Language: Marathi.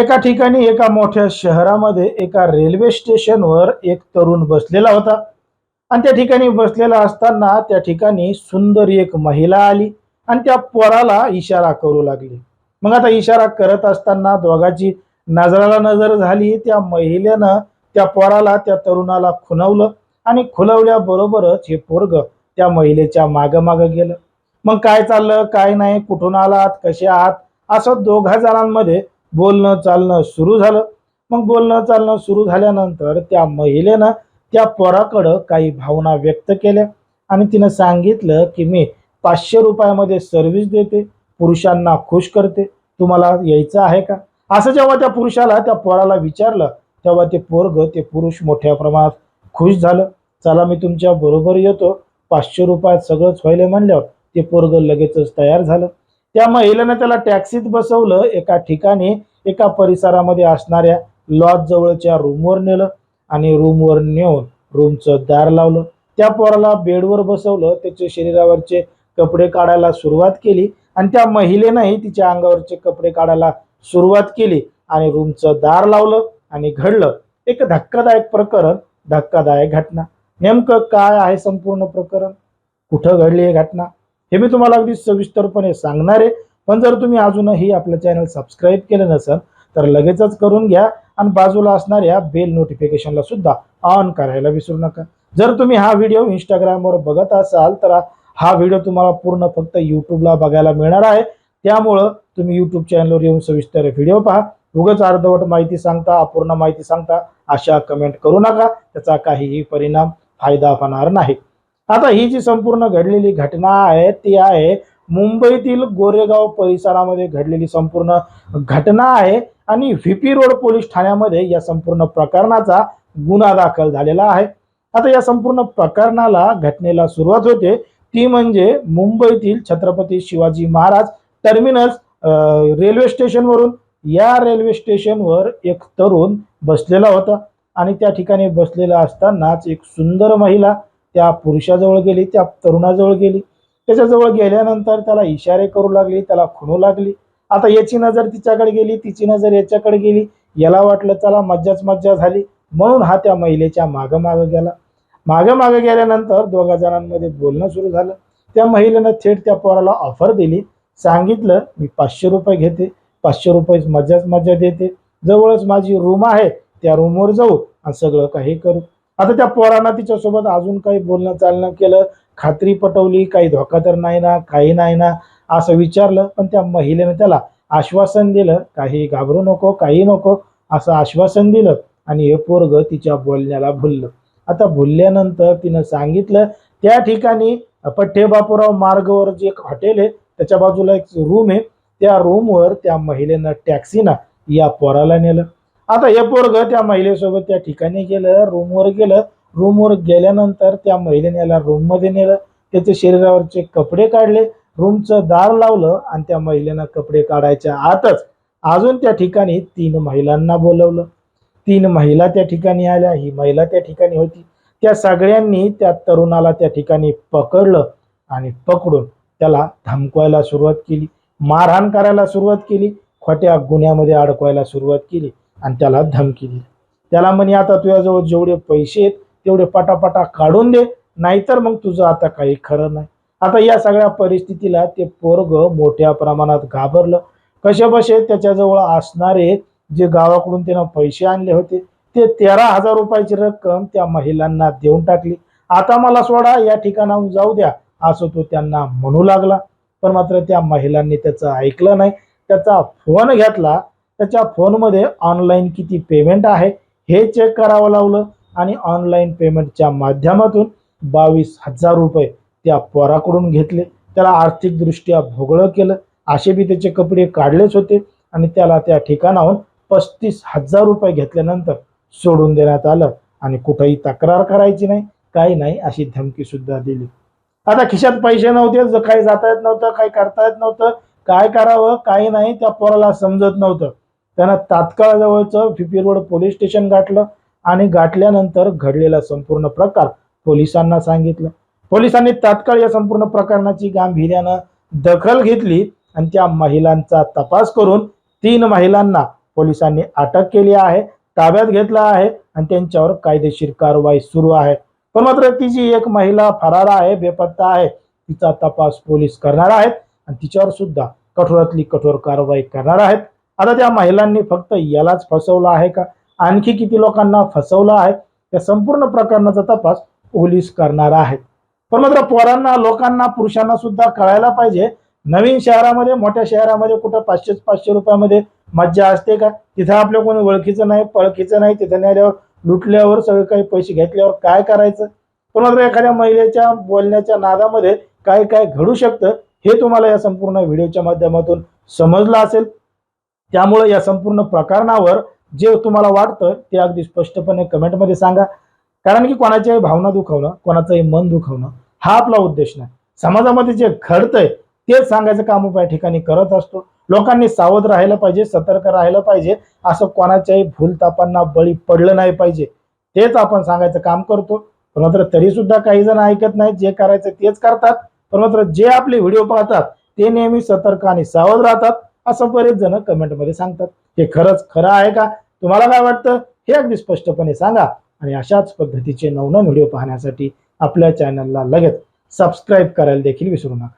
एका ठिकाणी एका मोठ्या शहरामध्ये एका रेल्वे स्टेशनवर एक तरुण बसलेला होता. आणि त्या ठिकाणी बसलेला असताना त्या ठिकाणी सुंदर एक महिला आली आणि त्या पोराला इशारा करू लागली. मग आता इशारा करत असताना दोघाची नजराला नजर झाली. त्या महिलेनं त्या पोराला त्या तरुणाला खुणवलं आणि खुलवल्याबरोबरच हे पोरग त्या महिलेच्या मागं मागं गेलं. मग काय चाललं काय नाही कुठून आलात कसे आहात? असं दोघा जणांमध्ये बोलणं चालणं सुरू झालं. मग बोलणं चालणं सुरू झाल्यानंतर त्या महिलेनं त्या पोराकडं काही भावना व्यक्त केल्या आणि तिनं सांगितलं की मी पाचशे रुपयामध्ये सर्व्हिस देते पुरुषांना खुश करते. तुम्हाला यायचं आहे का? असं जेव्हा त्या पुरुषाला त्या पोराला विचारलं तेव्हा ते पोरग ते पुरुष मोठ्या प्रमाणात खुश झालं. चला मी तुमच्या बरोबर येतो. पाचशे रुपयात सगळंच व्हायला म्हणल्यावर ते पोरग लगेचच तयार झालं. त्या महिलेनं त्याला टॅक्सीत बसवलं एका ठिकाणी एका परिसरामध्ये असणाऱ्या लॉज जवळच्या रूमवर नेलं आणि रूमवर नेऊन रूमचं दार लावलं. त्या पोराला बेडवर बसवलं त्याच्या शरीरावरचे कपडे काढायला सुरुवात केली आणि त्या महिलेनंही तिच्या अंगावरचे कपडे काढायला सुरुवात केली आणि रूमचं दार लावलं आणि घडलं. एक धक्कादायक प्रकरण धक्कादायक घटना. नेमकं काय आहे संपूर्ण प्रकरण? कुठं घडली ही घटना? हे मी तुम्हाला अगदी सविस्तरपणे सांगणार आहे. पण जर तुम्ही अजूनही आपलं चॅनल सबस्क्राईब केलं नसेल तर लगेचच करून घ्या आणि बाजूला असणाऱ्या बेल नोटिफिकेशनला सुद्धा ऑन करायला विसरू नका. जर तुम्ही हा व्हिडिओ इंस्टाग्रामवर बघत असाल तर हा व्हिडिओ तुम्हाला पूर्ण फक्त यूट्यूबला बघायला मिळणार आहे. त्यामुळं तुम्ही यूट्यूब चॅनलवर येऊन सविस्तर व्हिडिओ पहा. उगाच अर्धवट माहिती सांगता अपूर्ण माहिती सांगता अशा कमेंट करू नका. त्याचा काहीही परिणाम फायदा होणार नाही. आता ही जी संपूर्ण घडलेली घटना आहे ती आहे मुंबईतील गोरेगाव परिसरामध्ये घडलेली संपूर्ण घटना आहे आणि व्हीपी रोड पोलीस ठाण्यामध्ये या संपूर्ण प्रकरणाचा गुन्हा दाखल झालेला आहे. आता या संपूर्ण प्रकरणाला घटनेला सुरुवात होते. ती म्हणजे मुंबईतील छत्रपती शिवाजी महाराज टर्मिनस रेल्वे स्टेशनवरून. या रेल्वे स्टेशनवर एक तरुण बसलेला होता आणि त्या ठिकाणी बसलेला असतानाच एक सुंदर महिला त्या पुरुषाजवळ गेली त्या तरुणाजवळ गेली. त्याच्याजवळ गेल्यानंतर त्याला इशारे करू लागली त्याला खुणू लागली. आता याची नजर तिच्याकडे गेली तिची नजर याच्याकडे गेली. याला वाटलं चला मज्जाच मज्जा झाली. म्हणून हा त्या महिलेच्या मागं मागं गेला. मागं मागं गेल्यानंतर दोघा जणांमध्ये बोलणं सुरू झालं. त्या महिलेनं थेट त्या पोराला ऑफर दिली. सांगितलं मी पाचशे रुपये घेते. पाचशे रुपये मज्जाच मज्जा देते. जवळच माझी रूम आहे. त्या रूमवर जाऊ आणि सगळं काही करू. आता त्या पोरानं तिच्यासोबत अजून काही बोलणं चालणं केलं खात्री पटवली काही धोका तर नाही ना काही नाही ना असं विचारलं. पण त्या महिलेनं त्याला आश्वासन दिलं काही घाबरू नको काही नको असं आश्वासन दिलं. आणि हे पोरग तिच्या बोलण्याला भुललं. आता भुलल्यानंतर तिनं सांगितलं त्या ठिकाणी पठ्ठे बापूराव मार्गवर जे एक हॉटेल आहे त्याच्या बाजूला एक रूम आहे. त्या रूमवर त्या महिलेनं टॅक्सीनं या पोराला नेलं. आता हे पोरग त्या महिलेसोबत त्या ठिकाणी गेलं रूमवर गेलं. रूमवर गेल्यानंतर त्या महिलेने याला रूममध्ये नेलं. त्याच्या शरीरावरचे कपडे काढले. रूमचं दार लावलं आणि त्या महिलेनं कपडे काढायच्या आतच अजून त्या ठिकाणी तीन महिलांना बोलवलं. तीन महिला त्या ठिकाणी आल्या. ही महिला त्या ठिकाणी होती. त्या सगळ्यांनी त्या तरुणाला त्या ठिकाणी पकडलं आणि पकडून त्याला धमकवायला सुरुवात केली. मारहाण करायला सुरुवात केली. खोट्या गुन्ह्यामध्ये अडकवायला सुरुवात केली. आणि त्याला धमकी दिली. त्याला म्हणे आता तुझ्याजवळ जेवढे पैसे आहेत तेवढे पटापटा काढून दे नाहीतर मग तुझं आता काही खरं नाही. आता या सगळ्या परिस्थितीला ते पोरग मोठ्या प्रमाणात घाबरलं. कसे बसे त्याच्याजवळ असणारे जे गावाकडून त्यानं पैसे आणले होते ते तेरा हजार रुपयाची रक्कम त्या महिलांना देऊन टाकली. आता मला सोडा या ठिकाणाहून जाऊ द्या असं तो त्यांना म्हणू लागला. पण मात्र त्या महिलांनी त्याचं ऐकलं नाही. त्याचा फोन घेतला त्याच्या फोनमध्ये ऑनलाईन किती पेमेंट आहे हे चेक करावं लावलं आणि ऑनलाईन पेमेंटच्या माध्यमातून बावीस हजार रुपये त्या पोराकडून घेतले. त्याला आर्थिकदृष्ट्या भोगळं केलं. असे बी त्याचे कपडे काढलेच होते आणि त्याला त्या ठिकाणाहून पस्तीस हजार रुपये घेतल्यानंतर सोडून देण्यात आलं आणि कुठंही तक्रार करायची नाही काही नाही अशी धमकी सुद्धा दिली. आता खिशात पैसे नव्हते ज- काही जाता येत नव्हतं काही करता येत नव्हतं काय करावं काही नाही त्या पोराला समजत नव्हतं. त्यांना तात्काळ जवळचं फिपी रोड पोलीस स्टेशन गाठलं आणि गाठल्यानंतर घडलेला संपूर्ण प्रकार पोलिसांना सांगितलं. पोलिसांनी तात्काळ या संपूर्ण प्रकरणाची गांभीर्यानं दखल घेतली आणि त्या महिलांचा तपास करून तीन महिलांना पोलिसांनी अटक केली आहे ताब्यात घेतला आहे आणि त्यांच्यावर कायदेशीर कारवाई सुरू आहे. पण मात्र ती जी एक महिला फरार आहे बेपत्ता आहे तिचा तपास पोलीस करणार आहेत आणि तिच्यावर सुद्धा कठोरातली कठोर कारवाई करणार आहेत. आता त्या महिलांनी फक्त यालाच फसवलं आहे का? आणखी किती लोकांना फसवलं आहे? या संपूर्ण प्रकरणाचा तपास पोलीस करणार आहेत. पण मात्र पोरांना लोकांना पुरुषांना सुद्धा कळायला पाहिजे. नवीन शहरामध्ये मोठ्या शहरामध्ये कुठं पाचशे पाचशे रुपयामध्ये मज्जा असते का? तिथं आपल्या कोणी ओळखीचं नाही पळखीचं नाही तिथं नेल्यावर लुटल्यावर सगळे काही पैसे घेतल्यावर काय करायचं? पण मात्र एखाद्या महिलेच्या बोलण्याच्या नादामध्ये काय काय घडू शकतं हे तुम्हाला या संपूर्ण व्हिडिओच्या माध्यमातून समजलं असेल. त्यामुळे या संपूर्ण प्रकरणावर जे तुम्हाला वाटतं ते अगदी स्पष्टपणे कमेंटमध्ये सांगा. कारण की कोणाच्याही भावना दुखावणं कोणाचंही मन दुखावणं हा आपला उद्देश नाही. समाजामध्ये जे घडतंय तेच सांगायचं काम आपण या ठिकाणी करत असतो. लोकांनी सावध राहायला पाहिजे सतर्क राहायला पाहिजे. असं कोणाच्याही भूलतापांना बळी पडलं नाही पाहिजे. तेच आपण सांगायचं काम करतो. पण मात्र तरी सुद्धा काही जण ऐकत नाहीत जे करायचं तेच करतात. पण मात्र जे आपले व्हिडिओ पाहतात ते नेहमी सतर्क आणि सावध राहतात. असं बरेच जण कमेंटमध्ये सांगतात. हे खरंच खरं आहे का? तुम्हाला काय वाटतं? हे अगदी स्पष्टपणे सांगा. आणि अशाच पद्धतीचे नवनवीन व्हिडिओ पाहण्यासाठी आपल्या चॅनलला लगेच सबस्क्राईब करायला देखील विसरू नका.